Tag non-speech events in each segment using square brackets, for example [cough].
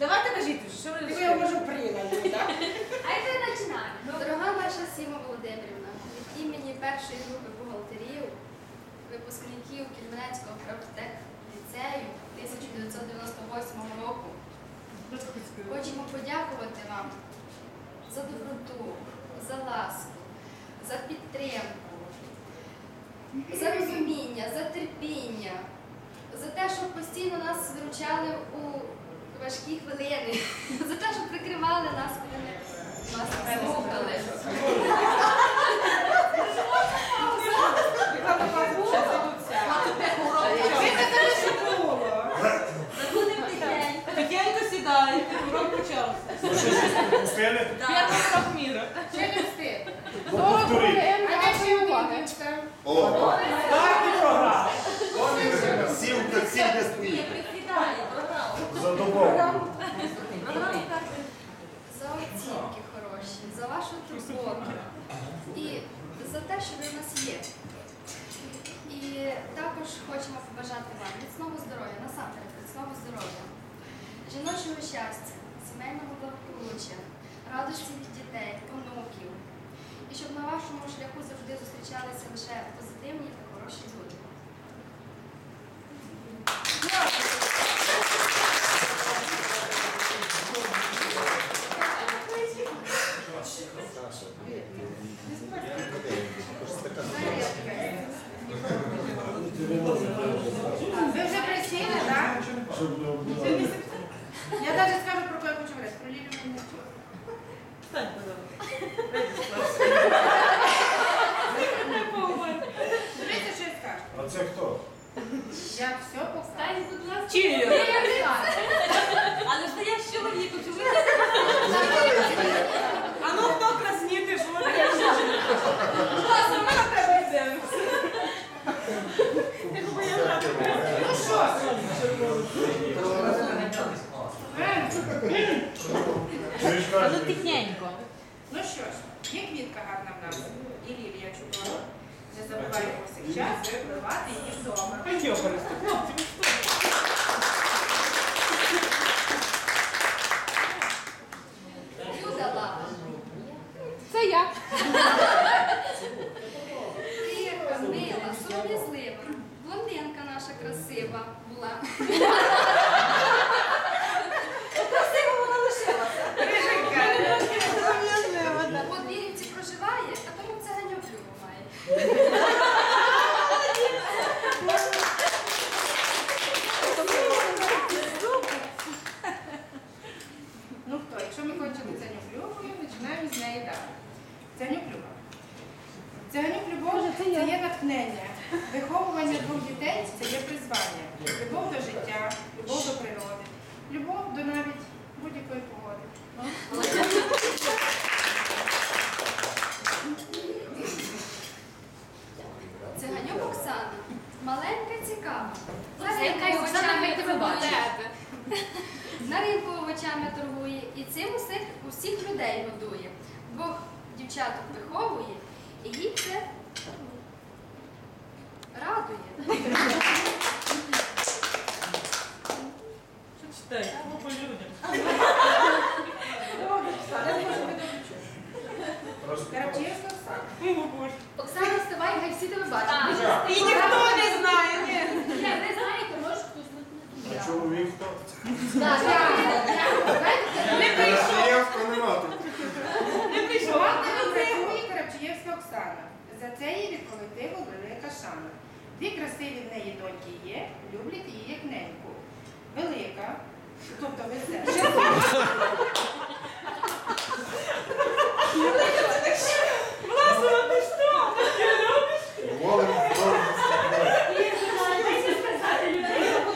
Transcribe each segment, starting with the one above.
Давайте кажіть, що ви Я можу прийняти, так? А це починаємо. Дорога наша Сіма Володимирівна, від імені першої групи бухгалтерів, випускників Кільменецького правтех ліцею 1998 року, хочемо подякувати вам за доброту, за ласку, за підтримку, за розуміння, за терпіння, за те, що постійно нас виручали у важкі хвилини, за те, що прикривали нас, коли ми нас слухали. Тихенько. Сідай, урок почався. Успели? Перший урок міра. Не? Ну, один дівчинка? О, Так, програма. сілка, сілка стоїть. Програма. За добовку. За оцінки хороші, за вашу турботу і за те, що ви в нас є. І також хочемо побажати вам міцного здоров'я, насамперед міцного здоров'я, жіночого щастя, сімейного благополуччя, радості від дітей, онуків. І щоб на вашому шляху завжди зустрічалися лише позитивні та хороші люди. Ви вже присіли, так? Я навіть скажу, про кого я хочу говорити. Про Лілію Мельничук. Встань, пожалуйста. Дивіться, що я скажу. А це хто? Я все покажу. будь ласка. Чию? Але ж я з чоловіком, чи ви А ну хто красніти, що ви? Класно, ми на тебе йдемо. Я думаю, я Ну що? Ж тихненько. Ну що ж, є квітка гарна в нас. І Лілія чудова. Не забуваємо час випливати її вдома. Хлопці, ви що? Люда лава. Це я. Тиха, мила, сором'язлива. Блондинка наша красива була. Красива вона лишилася. У Подвір'ївці проживає, а тому це ганьок любу має. Ну хто, якщо ми хочемо Цянюк Любою, починаємо з неї далі. Цянюк Люба. Цянюк Любов це є натхнення. Виховування двох дітей це є призвання. Любов до життя, любов до природи, любов до навіть будь-якої погоди. Циганюк Оксана. Маленька цікава. За Яка Оксана, овочами ми тебе бачимо. [laughs] торгує. На ринку овочами торгує і цим усіх, усіх людей годує. Двох дівчаток виховує і їй це радує. Що читай? Ну, по людям. Оксана. Оксана, вставай, хай всі тебе бачать. І ніхто не знає, ні. Ви знаєте, може хтось а чоловік хто? Так, Не прийшов. Не прийшов. Працює Карачієвська Оксана. За це їй від колективу велика шана. Дві красиві в неї доньки є, люблять її як неньку. Велика, тобто веселя. [laughs] Власова, ти що? Ти любиш? Волим, волим.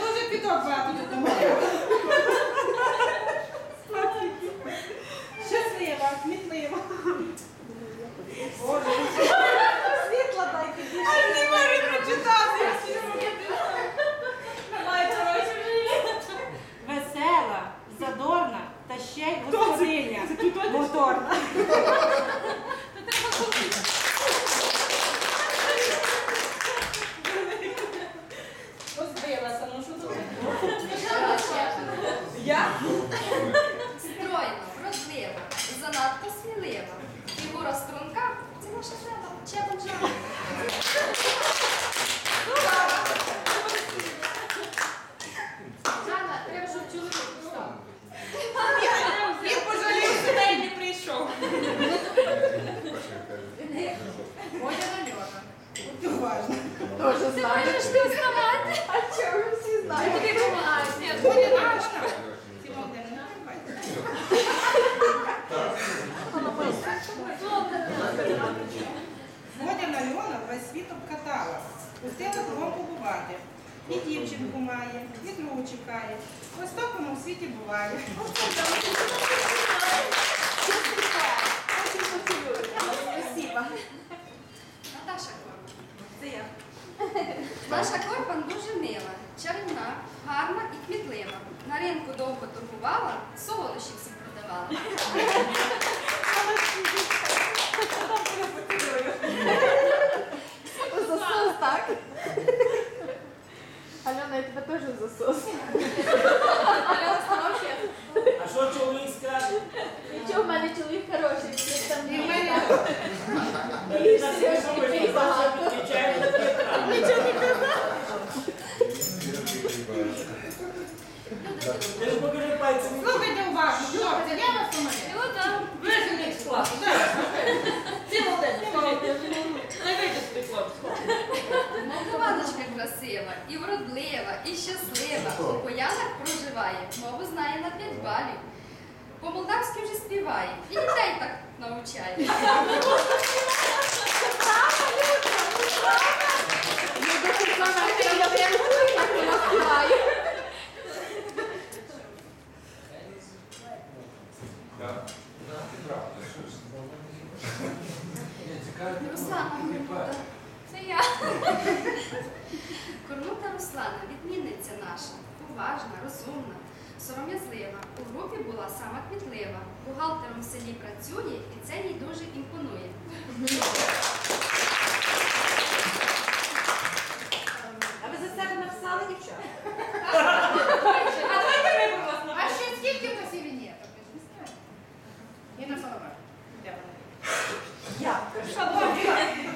Дуже підок багато тут немає. Щаслива, смітлива. Боже, світла дайте більше. Аж не можу прочитати. Давай, коротше, вже є. Весела, задорна та ще й Хто Пустила кругом побувати. І дівчинку має, і другу чекає. Ось такому в світі буває. Наташа Корпан. Це я. Наша Корпан дуже мила, чарівна, гарна і кмітлива. На ринку довго торгувала, солодощі всім продавала. Засос, так? Альона, я тебе теж засос. Альона, станов ще. А що чоловік скаже? Нічого, в мене чоловік хороший. він там І в не мене Та він нас не слухає, просто відповідає на питання. Нічого не казав. Ти пальцем. слухайте уважно, хлопці, я вас умоляю. Ну так, виженіть з класу. Цілу день. Не вийде з хлопці. Молдованочка красива, і вродлива, і щаслива. У Поянах проживає, мову знає на п'ять балів. По-молдавськи вже співає, і дітей так навчає. [laughs] Руслана. Це я. [laughs] Корнута Руслана, відмінниця наша, поважна, розумна, сором'язлива. У групі була сама кмітлива. Бухгалтером в селі працює і це їй дуже імпонує. [laughs] А ви за себе написали дівчата? А ще скільки в нас івінєток? Ви ж не знаєте. І на головах. Де вони? Я.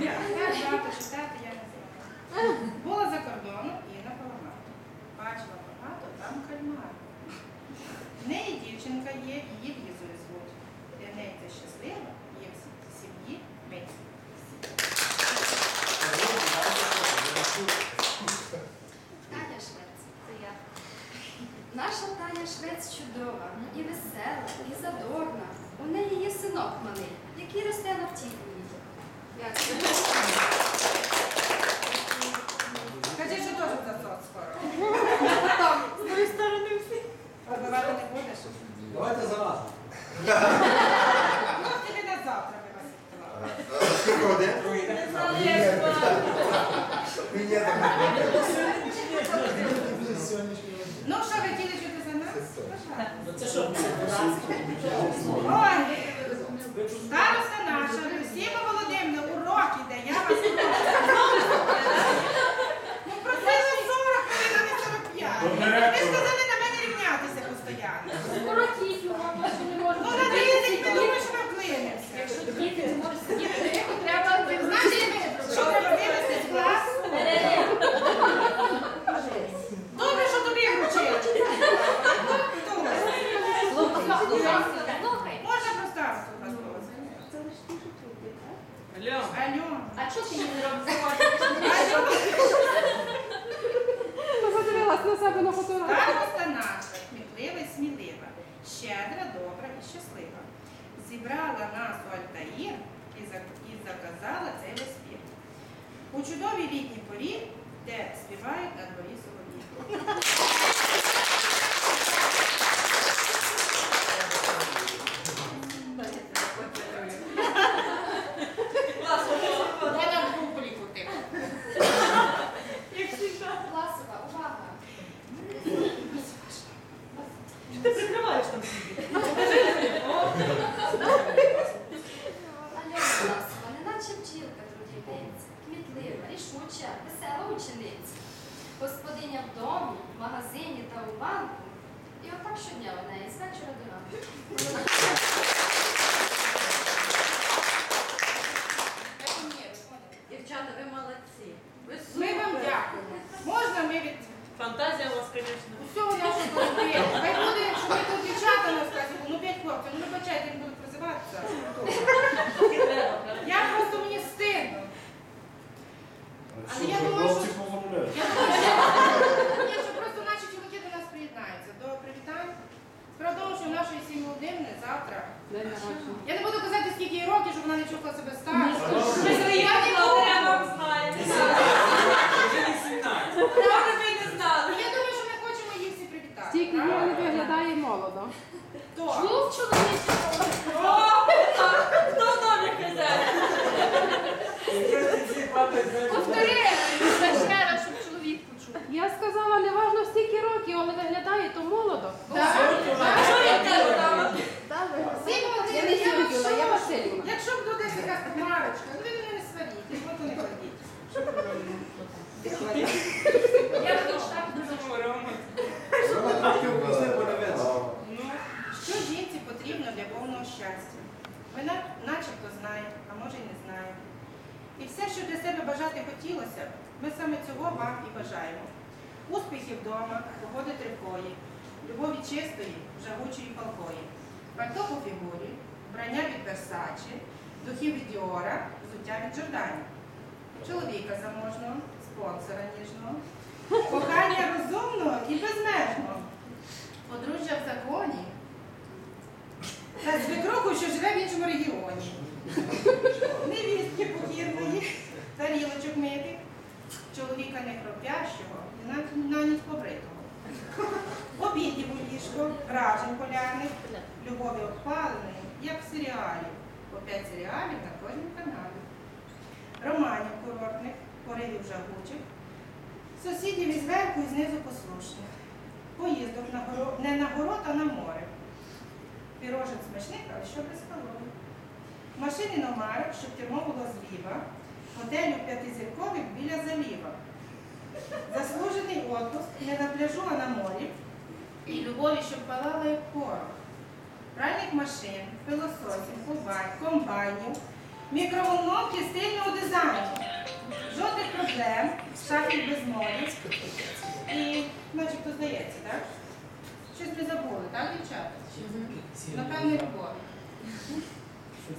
Я багато читати, я не знаю. Була за кордоном і на Паламар. Бачила багато там кальмар. В неї дівчинка є, її Лізою звуть. Для неї це щаслива, є в сім'ї мить. Таня Швець. Це я. Наша Швець чудова, і весела, і задорна. У неї є синок малий, який росте на втіху. Дякую. Кажи, що теж засот скоро. З тої сторони всі. Розбивати не будеш? Давайте заразом. Ну, тобі на завтра ми вас відкривали. Ну, що ви хотіли Ну це що, Ой, староста наша, Люсіма Володимирівна, урок іде, я вас [laughs] прошу. Ну, просили 40, коли не 45. Ви сказали на мене рівнятися постійно. Скоротіть його, ми ще не Ну, можемо. на 30 думаю, що ми вклинимося. Якщо діти не можуть сидіти тихо, треба Знаєте, що пробилися з класу? Добре, що тобі вручили. Слухай. Можна про старосту вас просити? Це лише ті, що чути, так? Алло. Алло. А що ти її не робиш? Подивилась на себе на фотографію. Староста наша, кмітлива і смілива, щедра, добра і щаслива. Зібрала нас у Альтаїр і заказала цей веспір. У чудовій літній порі, де співають на дворі солов'ї. Вона в куполі крутила. Як завжди. Класова, увага! Ти прикриваєш там собі. Альона Класова, неначе вчилка трудівниця, кмітлива, рішуча, весела учениця. Господиня в домі, в магазині та у банку. І отак щодня у неї з вечора до ранку. Дівчата, ви молодці. Ви Ми вам супер. дякуємо. Можна ми від Фантазія у вас, звісно. усього нашого колективу. Хай буде, що ми тут дівчата на сказі, ну п'ять хлопців, ну вибачайте, не будуть призиватися. Я просто мені стидно. Але я думаю, що- Я думаю, що, ні, що просто наші чоловіки до нас приєднаються. До привітань. Справа в тому, що в нашої сім'ї Володимирни завтра. Я не буду казати, скільки їй років, щоб вона не чувствувала себе старшою. Ми своїх Я не благодаря вам знаємо. чоловік її не виглядає молодо. Хто? Був чоловічий Хто добре хазяїн? Повтори це ще раз, щоб чоловік почув. Я сказала, не важно скільки років, але виглядає то молодо. Що він каже там? Я не Сергіла, я Васильівна. Якщо б буде якась Марочка, ну ви мене не сваріть, і фото не кладіть. Що ви робите? Я буду читати дуже Що жінці потрібно для повного щастя? Вона начебто знає, а може й не знає. І все, що для себе бажати хотілося, б, ми саме цього вам і бажаємо. Успіхів вдома, погоди тривкої, любові чистої, жагучої палкої, пальто по фігурі, вбрання від Версачі, духів від Діора, взуття від Джордані, чоловіка заможного, спонсора ніжного, кохання розумного і безмежного, подружжя в законі, та свекруху, що живе в іншому регіоні. Невістки покірної, тарілочок митих, чоловіка не хропящого і ніч побритого. Обідів у ліжко, вражень полярних, любові обпаленої, як в серіалі. По п'ять серіалів на кожному каналі. Романів курортних, поривів жагучих, сусідів із верху і знизу послушних. Поїздок на горо... не на город, а на море. Пірожен смачний, але що без калорій. Машини номарок, щоб кермо було зліва, готелю п'ятизіркових біля заліва. Заслужений отпуск не на пляжу, а на морі. І любові, щоб палала як порох. Пральних машин, пилососів, комбай- комбайнів, мікроволновки стильного дизайну. Жодних проблем, шахів без морів. І, начебто, здається, так? Щось ми забули, так, дівчата? Напевне, любові.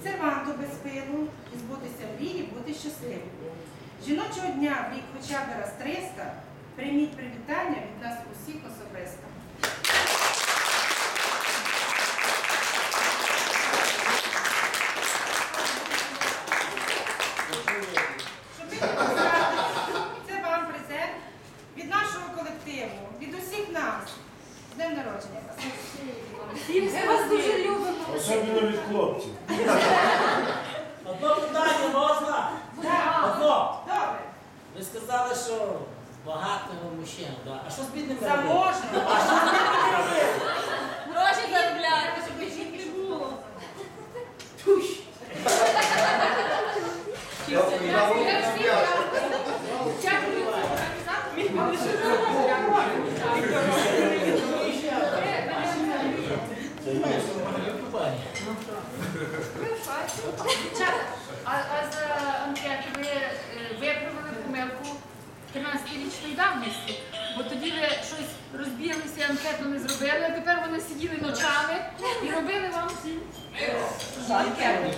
Серванту без пилу, збутися в мрії, бути щасливим. Жіночого дня в рік хоча б раз 300, прийміть привітання від нас усіх особисто. Щоб ви це вам презент від нашого колективу, від усіх нас. Днем народження. Ми вас дуже любимо. Особливо від хлопців. Одно питання можна? Ви сказали, що багатого мужчина, да? а що з бідними робити? Заможно. А що з бідними робити? Гроші заробляти, щоб їх не було. Це є, що купання. Дівчата, а, а з анкети ви е, виправили помилку 13-річної давності, бо тоді ви щось розбіглися, анкету не зробили, а тепер вони сиділи ночами і робили вам ці анкети.